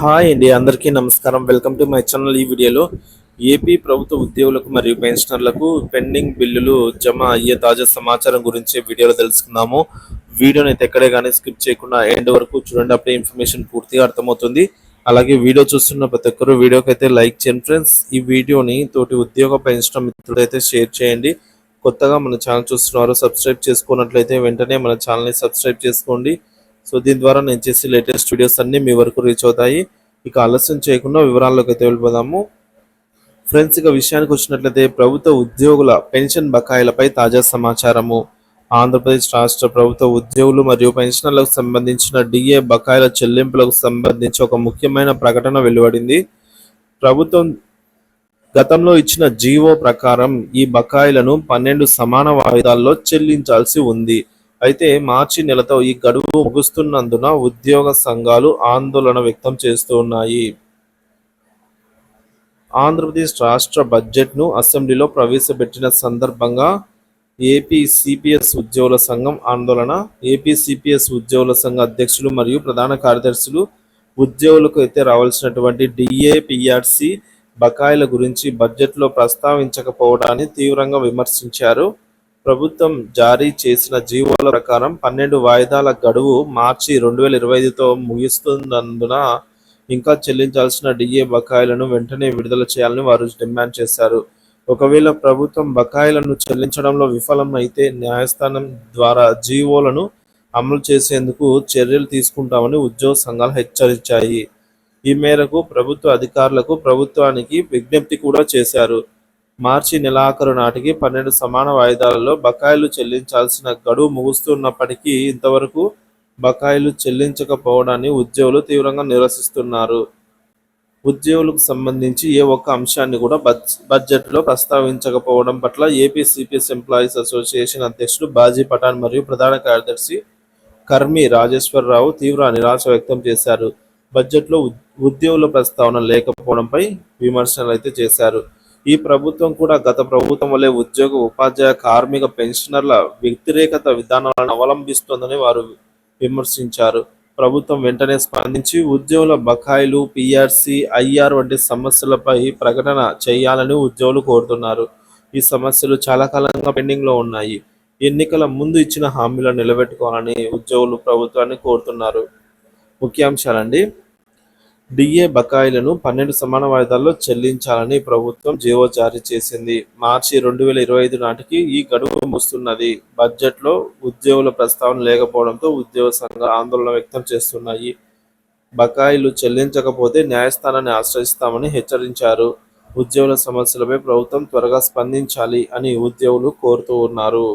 Hi అండి అందరికీ నమస్కారం. వెల్కమ్ టు మై ఛానల్ ఈ వీడియోలో. ఏపీ ప్రభుత్వ ఉద్యోగులకు మరియు పెన్షనర్లకు పెండింగ్ బిల్లులు జమ అయ్యే తాజా సమాచారం గురించి వీడియోలో తెలుసుకుందాము. వీడియోని అయితే ఎక్కడే కానీ స్కిప్ చేయకుండా ఎండ్ వరకు చూడండి అప్పుడే ఇన్ఫర్మేషన్ పూర్తిగా అర్థమవుతుంది. అలాగే వీడియో చూస్తున్న ప్రతి ఒక్కరు వీడియోకి అయితే లైక్ చేయండి ఫ్రెండ్స్. ఈ వీడియోని తోటి ఉద్యోగ పెన్షన్ మిత్రుడైతే షేర్ చేయండి. కొత్తగా మన ఛానల్ చూస్తున్నారు సబ్స్క్రైబ్ చేసుకున్నట్లయితే వెంటనే మన ఛానల్ని సబ్స్క్రైబ్ చేసుకోండి. సో దీని ద్వారా నేను చేసే లేటెస్ట్ వీడియోస్ అన్ని మీ వరకు రీచ్ అవుతాయి. ఇక ఆలస్యం చేయకుండా వివరాల్లోకి అయితే వెళ్ళిపోదాము. ఫ్రెండ్స్ ఇక విషయానికి వచ్చినట్లయితే ప్రభుత్వ ఉద్యోగుల పెన్షన్ బకాయిలపై తాజా సమాచారము. ఆంధ్రప్రదేశ్ రాష్ట్ర ప్రభుత్వ ఉద్యోగులు మరియు పెన్షనర్లకు సంబంధించిన డిఏ బకాయిల చెల్లింపులకు సంబంధించి ఒక ముఖ్యమైన ప్రకటన వెలువడింది. ప్రభుత్వం గతంలో ఇచ్చిన జీవో ప్రకారం ఈ బకాయిలను పన్నెండు సమాన వాయిదాల్లో చెల్లించాల్సి ఉంది. అయితే మార్చి నెలతో ఈ గడువు ముగుస్తున్నందున ఉద్యోగ సంఘాలు ఆందోళన వ్యక్తం చేస్తున్నాయి ఆంధ్రప్రదేశ్ రాష్ట్ర బడ్జెట్ను అసెంబ్లీలో ప్రవేశపెట్టిన సందర్భంగా ఏపీ సిపిఎస్ ఉద్యోగుల సంఘం ఆందోళన ఏపీ సిపిఎస్ ఉద్యోగుల సంఘ అధ్యక్షులు మరియు ప్రధాన కార్యదర్శులు ఉద్యోగులకు అయితే రావాల్సినటువంటి డిఏ పిఆర్సి బకాయిల గురించి బడ్జెట్లో ప్రస్తావించకపోవడాన్ని తీవ్రంగా విమర్శించారు. ప్రభుత్వం జారీ చేసిన జీవోల ప్రకారం పన్నెండు వాయిదాల గడువు మార్చి రెండు వేల ఇరవై ఐదుతో ముగిస్తున్నందున ఇంకా చెల్లించాల్సిన డిఏ బకాయిలను వెంటనే విడుదల చేయాలని వారు డిమాండ్ చేశారు. ఒకవేళ ప్రభుత్వం బకాయిలను చెల్లించడంలో విఫలమైతే న్యాయస్థానం ద్వారా జీవోలను అమలు చేసేందుకు చర్యలు తీసుకుంటామని ఉద్యోగ సంఘాలు హెచ్చరించాయి. ఈ మేరకు ప్రభుత్వ అధికారులకు ప్రభుత్వానికి విజ్ఞప్తి కూడా చేశారు. మార్చి నెలాఖరు నాటికి పన్నెండు సమాన వాయిదాలలో బకాయిలు చెల్లించాల్సిన గడువు ముగుస్తున్నప్పటికీ ఇంతవరకు బకాయిలు చెల్లించకపోవడాన్ని ఉద్యోగులు తీవ్రంగా నిరసిస్తున్నారు. ఉద్యోగులకు సంబంధించి ఏ ఒక్క అంశాన్ని కూడా బడ్జెట్లో ప్రస్తావించకపోవడం పట్ల ఏపీ సిపిఎస్ ఎంప్లాయీస్ అసోసియేషన్ అధ్యక్షుడు బాజీ పఠాన్ మరియు ప్రధాన కార్యదర్శి కర్మి రాజేశ్వరరావు తీవ్ర నిరాశ వ్యక్తం చేశారు. బడ్జెట్లో ఉద్- ఉద్యోగుల ప్రస్తావన లేకపోవడంపై విమర్శలు అయితే చేశారు. ఈ ప్రభుత్వం కూడా గత ప్రభుత్వం వల్లే ఉద్యోగ ఉపాధ్యాయ కార్మిక పెన్షనర్ల వ్యతిరేకత విధానాలను అవలంబిస్తోందని వారు విమర్శించారు. ప్రభుత్వం వెంటనే స్పందించి ఉద్యోగుల బకాయిలు పిఆర్సి ఐఆర్ వంటి సమస్యలపై ప్రకటన చేయాలని ఉద్యోగులు కోరుతున్నారు. ఈ సమస్యలు చాలా కాలంగా పెండింగ్లో ఉన్నాయి. ఎన్నికల ముందు ఇచ్చిన హామీలను నిలబెట్టుకోవాలని ఉద్యోగులు ప్రభుత్వాన్ని కోరుతున్నారు. ముఖ్యాంశాలండి డిఏ బకాయిలను పన్నెండు సమాన వాయిదాల్లో చెల్లించాలని ప్రభుత్వం జీవో జారీ చేసింది. మార్చి రెండు వేల ఇరవై ఐదు నాటికి ఈ గడువు ముస్తున్నది బడ్జెట్లో ఉద్యోగుల ప్రస్తావన లేకపోవడంతో ఉద్యోగ సంఘాలు ఆందోళన వ్యక్తం చేస్తున్నాయి. బకాయిలు చెల్లించకపోతే న్యాయస్థానాన్ని ఆశ్రయిస్తామని హెచ్చరించారు. ఉద్యోగుల సమస్యలపై ప్రభుత్వం త్వరగా స్పందించాలి అని ఉద్యోగులు కోరుతూ ఉన్నారు.